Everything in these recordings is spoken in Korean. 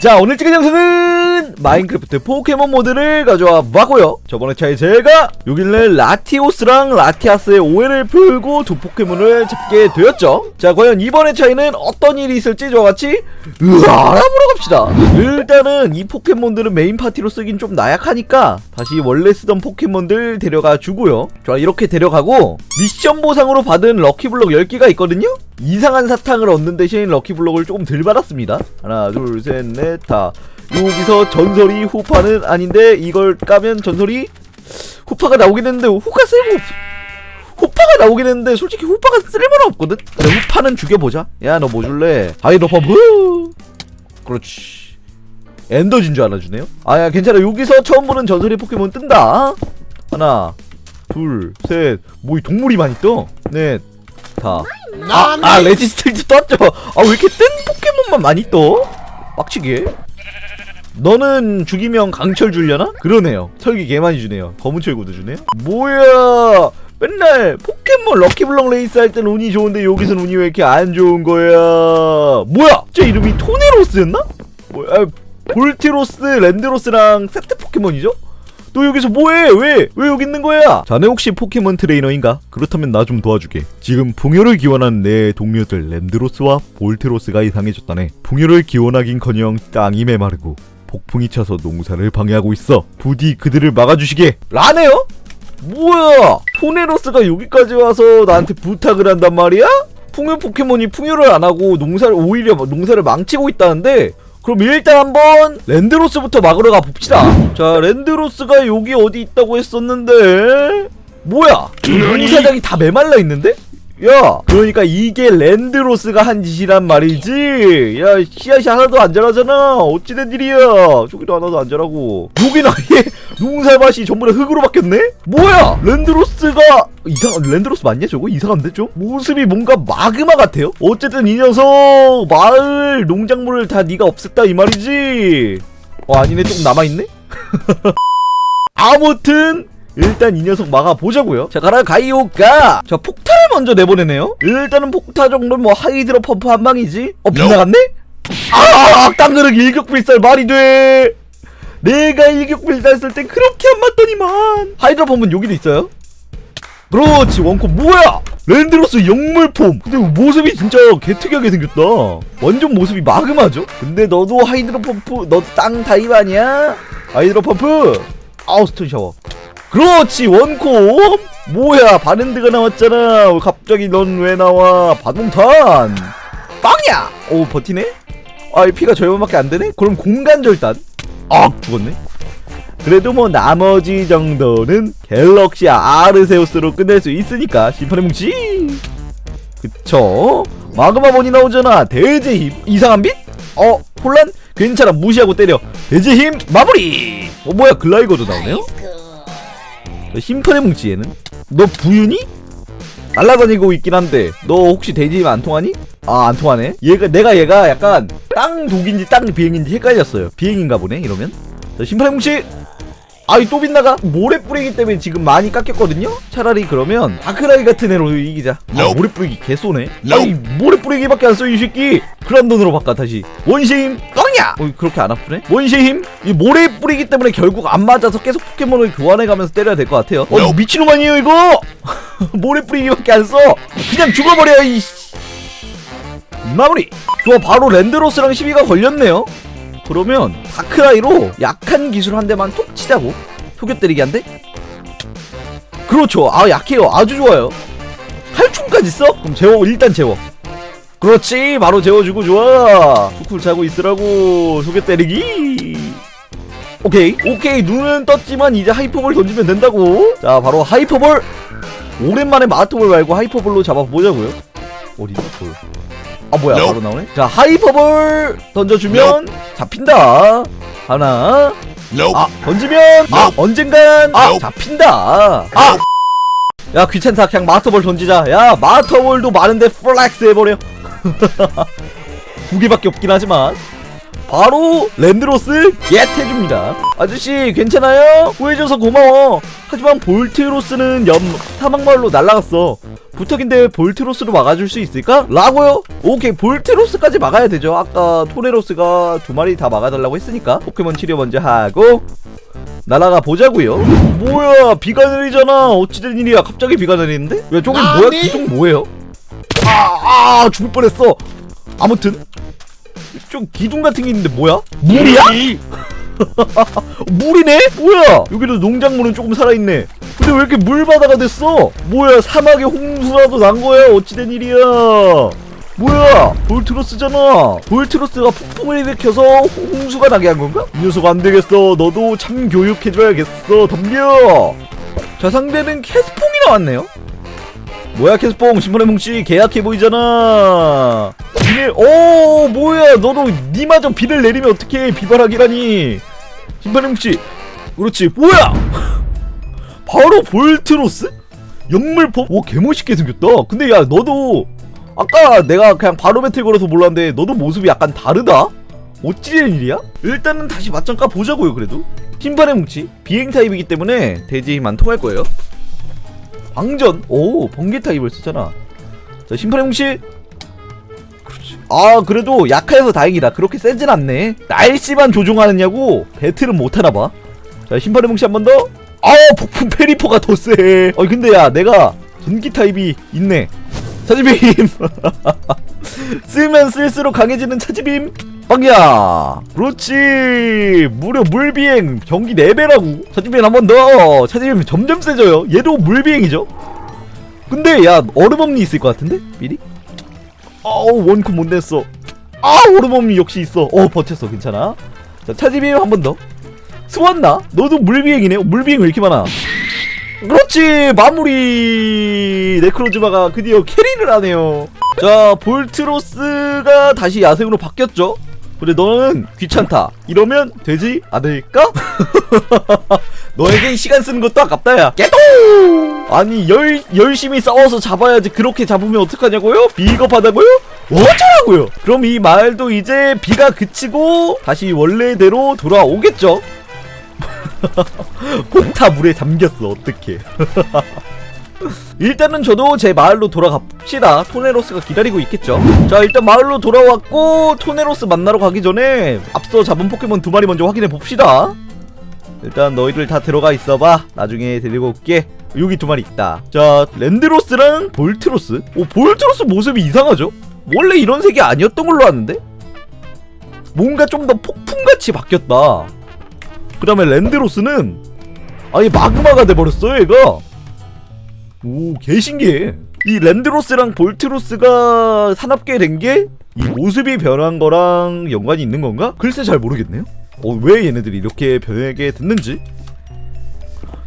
자 오늘 찍은 영상은 마인크래프트 포켓몬 모드를 가져와 봤고요. 저번에 차에 제가 여길래 라티오스랑 라티아스의 오해를 풀고 두 포켓몬을 잡게 되었죠. 자 과연 이번에 차이는 어떤 일이 있을지 저같이 으아 알아보러 갑시다. 일단은 이 포켓몬들은 메인 파티로 쓰긴 좀 나약하니까 다시 원래 쓰던 포켓몬들 데려가 주고요. 자 이렇게 데려가고 미션 보상으로 받은 럭키블럭 10개가 있거든요. 이상한 사탕을 얻는 대신 럭키블럭을 조금 덜 받았습니다. 하나 둘셋넷 다. 여기서 전설이 후파는 아닌데 이걸 까면 전설이 후파가 나오긴 했는데 후가 쓸모 없 후파가 나오긴 했는데 솔직히 후파가 쓸모는 없거든? 그래 후파는 죽여보자. 야 너 뭐 줄래? 아이 너 버브! 그렇지. 엔더진 줄 알아주네요? 아야 괜찮아. 여기서 처음 보는 전설의 포켓몬 뜬다. 하나 둘셋뭐 동물이 많이 떠넷 다. 아, 아 레지스트리도 떴죠? 아 왜 이렇게 뜬 포켓몬만 많이 떠 빡치게? 너는 죽이면 강철 줄려나? 그러네요. 털기 개 많이 주네요. 검은 철구도 주네요. 뭐야! 맨날 포켓몬 럭키블럭 레이스 할 때는 운이 좋은데 여기선 운이 왜 이렇게 안 좋은 거야? 뭐야! 저 이름이 토네로스였나? 뭐야 아, 볼티로스 랜드로스랑 세트 포켓몬이죠? 너 여기서 뭐해? 왜? 왜 여기 있는 거야? 자네 혹시 포켓몬 트레이너인가? 그렇다면 나 좀 도와주게. 지금 풍요를 기원한 내 동료들 랜드로스와 볼테로스가 이상해졌다네. 풍요를 기원하긴커녕 땅이 메마르고 폭풍이 차서 농사를 방해하고 있어. 부디 그들을 막아주시게. 라네요? 뭐야? 토네로스가 여기까지 와서 나한테 부탁을 한단 말이야? 풍요 포켓몬이 풍요를 안 하고 농사를 오히려 농사를 망치고 있다는데 그럼 일단 한번 랜드로스부터 막으러 가 봅시다. 자, 랜드로스가 여기 어디 있다고 했었는데 뭐야? 농사장이 다 메말라 있는데? 야, 그러니까 이게 랜드로스가 한 짓이란 말이지. 야, 씨앗이 하나도 안 자라잖아. 어찌된 일이야? 저기도 하나도 안 자라고. 여긴 아예 농사밭이 전부 다 흙으로 바뀌었네? 뭐야? 랜드로스가 이상 랜드로스 맞냐 저거? 이상한데 좀? 모습이 뭔가 마그마 같아요? 어쨌든 이 녀석 마을 농작물을 다 네가 없앴다 이 말이지. 어 아니네 조금 남아있네? 아무튼 일단 이 녀석 막아보자고요. 자 가라 가이오가! 자 폭탄을 먼저 내보내네요. 일단은 폭타 정도는 뭐 하이드로 펌프 한 방이지? 어 빗나갔네? 아 악당그릇 일격필살 말이 돼! 내가 일격필살 쓸 땐 그렇게 안 맞더니만! 하이드로 펌프는 여기도 있어요? 그렇지 원코 뭐야! 랜드로스 영물폼! 근데 모습이 진짜 개특이하게 생겼다. 완전 모습이 마그마죠? 근데 너도 하이드로 펌프 너도 땅 타입 아니야? 하이드로 펌프! 아우 스톤 샤워 그렇지 원콤 뭐야 바렌드가 나왔잖아. 갑자기 넌 왜 나와? 반동탄. 빵야! 오 버티네? 아이 피가 절반밖에 안 되네? 그럼 공간 절단. 아 죽었네. 그래도 뭐 나머지 정도는 갤럭시 아르세우스로 끝낼 수 있으니까 심판의 뭉치. 그쵸? 마그마 본이 나오잖아. 대제 힘. 이상한 빛? 어 혼란? 괜찮아. 무시하고 때려. 대제 힘. 마무리! 어 뭐야 글라이거도 나오네요? 심판의 뭉치 얘는. 너 부윤이? 날라다니고 있긴 한데 너 혹시 대지임 안 통하니? 아 안 통하네. 얘가 내가 얘가 약간 땅 독인지 땅 비행인지 헷갈렸어요. 비행인가 보네 이러면. 자 심판의 뭉치 아이 또 빗나가? 모래 뿌리기 때문에 지금 많이 깎였거든요? 차라리 그러면 다크라이 같은 애로 이기자. 아 모래 뿌리기 개 쏘네. 아니 모래 뿌리기밖에 안 써 이 새끼. 그란돈으로 바꿔 다시. 원시힘 꽝이야! 어 그렇게 안 아프네? 원시힘 이 모래 뿌리기 때문에 결국 안 맞아서 계속 포켓몬을 교환해가면서 때려야 될 것 같아요. 어 미친놈 아니에요 이거? 모래 뿌리기밖에 안 써. 그냥 죽어버려 이 씨. 마무리. 좋아 바로 랜드로스랑 시비가 걸렸네요 그러면 다크라이로 약한 기술 한 대만 톡 치자고. 속여 때리기 한 대? 그렇죠. 아 약해요. 아주 좋아요. 칼춤까지 써? 그럼 재워 일단 재워. 그렇지. 바로 재워주고 좋아. 쿨 차고 있으라고. 속여 때리기. 오케이. 오케이. 눈은 떴지만 이제 하이퍼볼 던지면 된다고. 자 바로 하이퍼볼. 오랜만에 마토볼 말고 하이퍼볼로 잡아보자고요. 어디죠 볼 아 뭐야 Nope. 바로 나오네? 자 하이퍼볼 던져주면 잡힌다. 하나. Nope. 아 던지면 아 Nope. 언젠간 아 Nope. 잡힌다. 아야 귀찮다. 그냥 마스터볼 던지자. 야 마스터볼도 많은데 플렉스 해버려. 두 개밖에 없긴 하지만 바로 랜드로스 겟 해줍니다 아저씨 괜찮아요? 구해줘서 고마워 하지만 볼트로스는 옆 사막마을로 날아갔어 부탁인데 볼트로스로 막아줄 수 있을까? 라고요? 오케이 볼트로스까지 막아야 되죠 아까 토네로스가 두 마리 다 막아달라고 했으니까 포켓몬 치료 먼저 하고 날아가 보자고요 뭐야 비가 내리잖아 어찌된 일이야 갑자기 비가 내리는데? 야 저건 뭐야 아니. 기둥 뭐예요? 아, 아 죽을 뻔했어 아무튼 좀 기둥 같은 게 있는데 뭐야? 물이야? 물이네? 뭐야? 여기도 농작물은 조금 살아있네. 근데 왜 이렇게 물바다가 됐어? 뭐야? 사막에 홍수라도 난 거야? 어찌된 일이야? 뭐야? 볼트로스잖아. 볼트로스가 폭풍을 일으켜서 홍수가 나게 한 건가? 이 녀석 안 되겠어. 너도 참 교육해줘야겠어. 덤벼. 자 상대는 캐스퐁이 나왔네요. 뭐야 캐스퐁 신문의 뭉치 계약해 보이잖아. 비를 오 뭐야 너도 니마저 비를 내리면 어떻게 비바락이라니. 신문의 뭉치 그렇지 뭐야? 바로 볼트로스? 영물폼? 오 개멋있게 생겼다. 근데 야 너도 아까 내가 그냥 바로 배틀 걸어서 몰랐는데 너도 모습이 약간 다르다? 어찌된 일이야? 일단은 다시 맞짱 까 보자고요 그래도 팀판의 뭉치 비행 타입이기 때문에 대지만 통할 거예요 광전. 오 번개 타 입을 쓰잖아. 자 심판의 뭉치 그렇지. 아 그래도 약해서 다행이다. 그렇게 세진 않네. 날씨만 조종하느냐고 배틀은 못하나봐. 자 심판의 뭉치 한 번더. 아 폭풍 페리퍼가 더세. 어 근데 야 내가 전기 타입이 있네. 차지빔. 쓰면 쓸수록 강해지는 차지빔 빵야! 그렇지! 무려 물비행 전기 4배라고. 차지빔 한 번더. 차지빔 점점 세져요. 얘도 물비행이죠? 근데 야 얼음엄니 있을 것 같은데? 미리? 어우 원콤 못 냈어. 아 얼음엄니 역시 있어. 어 버텼어. 괜찮아. 자 차지빔 한 번더. 스완나? 너도 물비행이네. 물비행 왜 이렇게 많아. 그렇지! 마무리! 네크로즈마가 드디어 캐리를 하네요. 자 볼트로스가 다시 야생으로 바뀌었죠 그래 너는 귀찮다 이러면 되지 않을까? 너에겐 시간 쓰는 것도 아깝다 야 깨도 아니 열, 열심히 싸워서 잡아야지 그렇게 잡으면 어떡하냐고요? 비겁하다고요? 어쩌라고요 그럼 이 마을도 이제 비가 그치고 다시 원래대로 돌아오겠죠 콩타 물에 잠겼어 어떡해 일단은 저도 제 마을로 돌아갑시다. 토네로스가 기다리고 있겠죠. 자 일단 마을로 돌아왔고 토네로스 만나러 가기 전에 앞서 잡은 포켓몬 두 마리 먼저 확인해 봅시다. 일단 너희들 다 들어가 있어봐. 나중에 데리고 올게. 여기 두 마리 있다. 자 랜드로스랑 볼트로스? 오 볼트로스 모습이 이상하죠? 원래 이런 색이 아니었던 걸로 아는데? 뭔가 좀 더 폭풍같이 바뀌었다. 그 다음에 랜드로스는 아예 마그마가 돼버렸어 얘가 오 개 신기해 이 랜드로스랑 볼트로스가 산업계 된 게 이 모습이 변한 거랑 연관이 있는 건가? 글쎄 잘 모르겠네요 어, 왜 얘네들이 이렇게 변하게 됐는지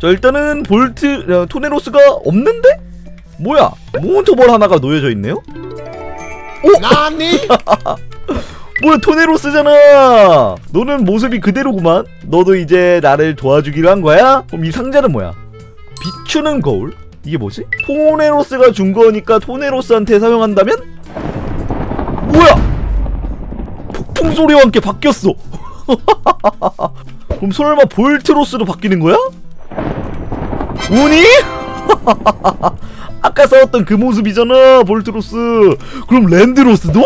자 일단은 볼트 어, 토네로스가 없는데? 뭐야 몬토볼 하나가 놓여져 있네요? 나니? 뭐야 토네로스잖아 너는 모습이 그대로구만 너도 이제 나를 도와주기로 한 거야? 그럼 이 상자는 뭐야 비추는 거울? 이게 뭐지? 토네로스가 준 거니까 토네로스한테 사용한다면? 뭐야 폭풍 소리와 함께 바뀌었어 그럼 설마 볼트로스로 바뀌는 거야? 운이? 아까 싸웠던 그 모습이잖아 볼트로스 그럼 랜드로스도?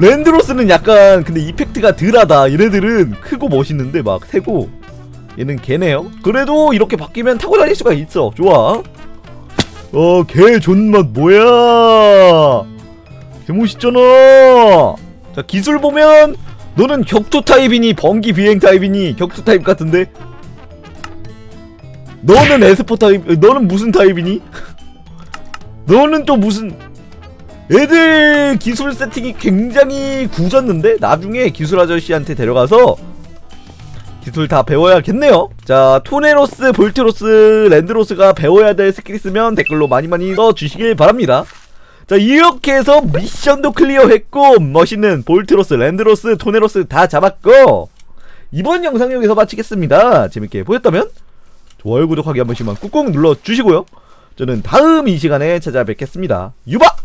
랜드로스는 약간 근데 이펙트가 덜하다 얘네들은 크고 멋있는데 막 세고 얘는 개네요. 그래도 이렇게 바뀌면 타고 다닐 수가 있어. 좋아. 어개 존맛 뭐야? 개 멋있잖아. 자 기술 보면 너는 격투 타입이니 번기 비행 타입이니 격투 타입 같은데? 너는 에스포 타입 너는 무슨 타입이니? 너는 또 무슨 애들 기술 세팅이 굉장히 굳었는데 나중에 기술 아저씨한테 데려가서 기술 다 배워야겠네요. 자, 토네로스, 볼트로스, 랜드로스가 배워야 될 스킬 있으면 댓글로 많이 많이 써주시길 바랍니다. 자, 이렇게 해서 미션도 클리어했고 멋있는 볼트로스, 랜드로스, 토네로스 다 잡았고 이번 영상 여기서 마치겠습니다. 재밌게 보셨다면 좋아요, 구독하기 한 번씩만 꾹꾹 눌러주시고요. 저는 다음 이 시간에 찾아뵙겠습니다. 유바!